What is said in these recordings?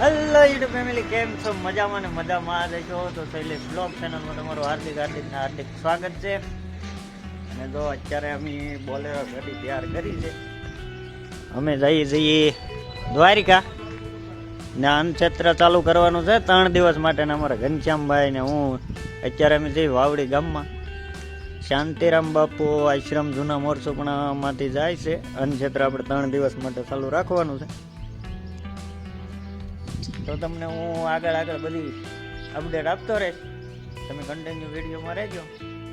Hello YouTube family કેમ છો? મજામાં ને મજામાં. રહેશો તો શૈલેષ બ્લોગ ચેનલમાં તમારું હાર્દિક હાર્દિક ને હાર્દિક સ્વાગત છે. અને જો અત્યારે અમે બોલેરો ગાડી તૈયાર કરી છે. અમે જઈએ જઈએ દ્વારિકા. ને અનક્ષેત્ર ચાલુ કરવાનું છે ત્રણ દિવસ માટે ને અમારા ઘનશ્યામભાઈ ને હું. અત્યારે અમે જઈએ વાવડી ગામમાં. શાંતિરામ બાપુ આશ્રમ જૂના મોરસોપણામાંથી જાય છે. અન્નક્ષેત્ર આપણે ત્રણ દિવસ માટે ચાલુ રાખવાનું છે. તો તમને હું આગળ આગળ બધી અપડેટ આપતો રહીશ. તમે કન્ટિન્યુ વિડીયોમાં રહેજો.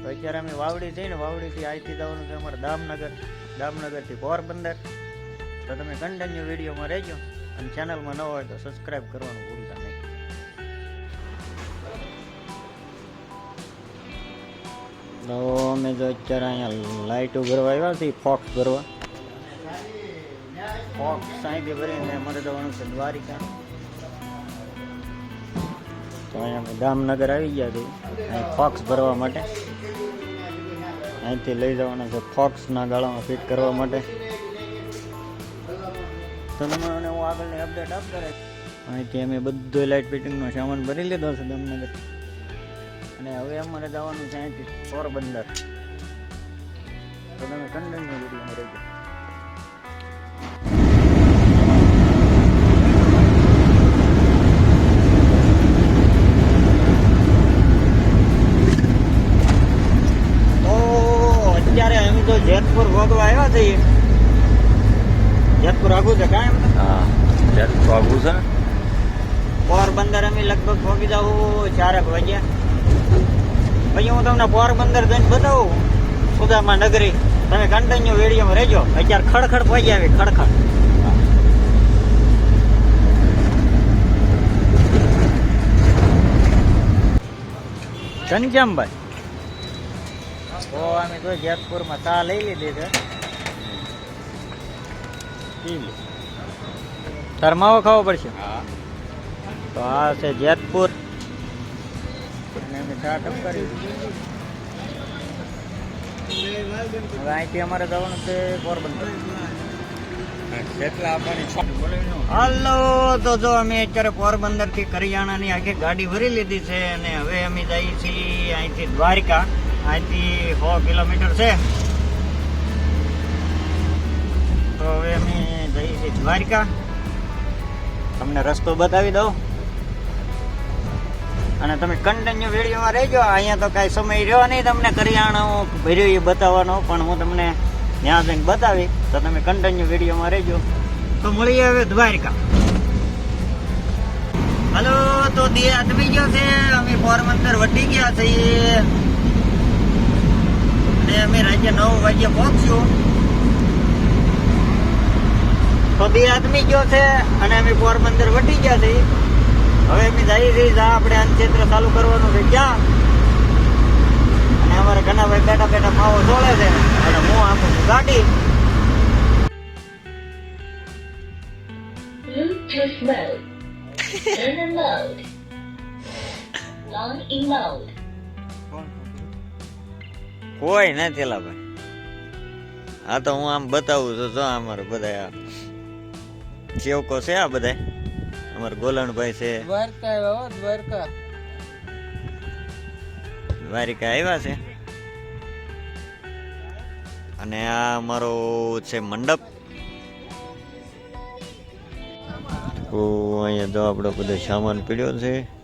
તો અત્યારે અમે વાવડી જઈને વાવડીથી અહીંથી જવાનું છે અમારે દામનગર. દામનગરથી પોરબંદર. તો તમે કન્ટિન્યુ વિડીયોમાં રહેજો. અને ચેનલમાં ન હોય તો સબસ્ક્રાઈબ કરવાનું ભૂલતા નહીં. તો અમે જો અત્યારે અહીંયા લાઇટો ભરવા આવ્યા છીએ, ફોક્સ ભરવા. ફોક્સ સાંઈથી ભરીને અમારે જવાનું છે દ્વારિકા. તો અહીંયા અમે દામનગર આવી ગયા છીએ. અહીં ફોક્સ ભરવા માટે. અહીંથી લઈ જવાના છે ફોક્સના ગાળામાં ફિટ કરવા માટે. તો તમને હું આગળની અપડેટ આપતો રહીશ અહીંથી અમે બધો લાઇટ ફિટિંગનો સામાન ભરી લીધો છે દામનગર અને હવે અમારે જવાનું છે અહીંથી પોરબંદર. તો તમે કન્ટિન્યુ વિડીયોમાં રહેજો. અત્યારે તો જેતપુર ભોગવા આવ્યા છીએ જેતપુર આગું છે કાંઈ એમ હા જેતપુર ભાગવું છે પોરબંદર અમે લગભગ પહોંચી જાઉં ચારક વાગ્યા. પછી હું તમને પોરબંદર જઈને બતાવું સુદામા નગરી. તમે કન્ટિન્યુ વેડિયામાં રહેજો. અત્યારે ખડખડ પહોંચી આવી ખડખડ. ઘનશ્યામભાઈ. તો અમે તો જેતપુરમાં ચા લઈ લીધી છે. પી લે. તાર માવો ખાવો પડશે? હા. તો આ છે જેતપુર. હવે અહીંથી અમારે જવાનું છે પોરબંદર. હાલો તો જો અમે અત્યારે પોરબંદરથી કરિયાણાની આખી ગાડી ભરી લીધી છે અને હવે અમે જઈએ છીએ અહીંથી દ્વારકા. અહીંથી સો કિલોમીટર છે. તો હવે અમે જઈએ છીએ દ્વારકા. તમને રસ્તો બતાવી દઉં. અને તમે કન્ટિન્યુ વિડીયોમાં રહેજો. અહીંયા તો કાંઈ સમય રહ્યો નહીં તમને કરિયાણું, ભર્યું એ બતાવવાનો, પણ હું તમને ત્યાં જઈને બતાવી. તો તમે કન્ટિન્યુ વિડીયોમાં રહેજો. તો મળીએ હવે દ્વારકા. હલો, તો દે આદમી ગયો છે. અમે પોરબંદર વટી ગયા છીએ. અને અમે રાજ્ય નવ વાગ્યે પહોંચ્યું તો બે આદમી ગયો છે અને અમે પોરબંદર વટી ગયા છીએ હવે અમે જઈએ છીએ જ્યાં આપણે અનક્ષેત્ર ચાલુ કરવાનું છે ક્યાં અને અમારા ઘણા ભાઈ બેઠા બેઠા માવો ચોળે છે અને હું આપું છું ગાડી Bluetooth mode. Learner mode. Long in mode. કોઈ નથી લા ભાઈ. આ તો હું આમ બતાવું છું જો અમારે બધા સેવકો છે આ બધા અમારે ગોલણભાઈ છે. દ્વારકા આવ્યા દ્વારકા. દ્વારિકા આવ્યા છે. અને આ અમારો છે મંડપ. તો અહીંયા જો આપણો બધો સામાન પીડ્યો છે.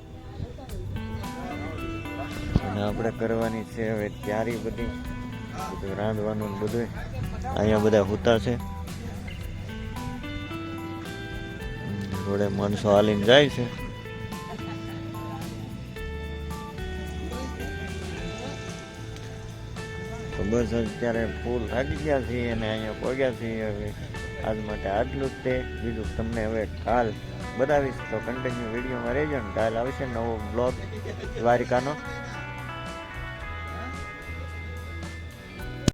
અને આપણે કરવાની છે હવે તૈયારી બધી. બધું રાંધવાનું બધું. અહીંયા બધા હોતા છે. થોડે માણસો હાલીને જાય છે. તો બસ અત્યારે ફૂલ થાકી ગયા છીએ અને અહીંયા પહોંચ્યા છીએ હવે. આજ માટે આટલું જ તે. બીજું તમને હવે કાલ બતાવીશ. તો કન્ટિન્યુ વિડીયોમાં રહેજો ને. કાલ આવશે નવો બ્લોગ દ્વારિકાનો.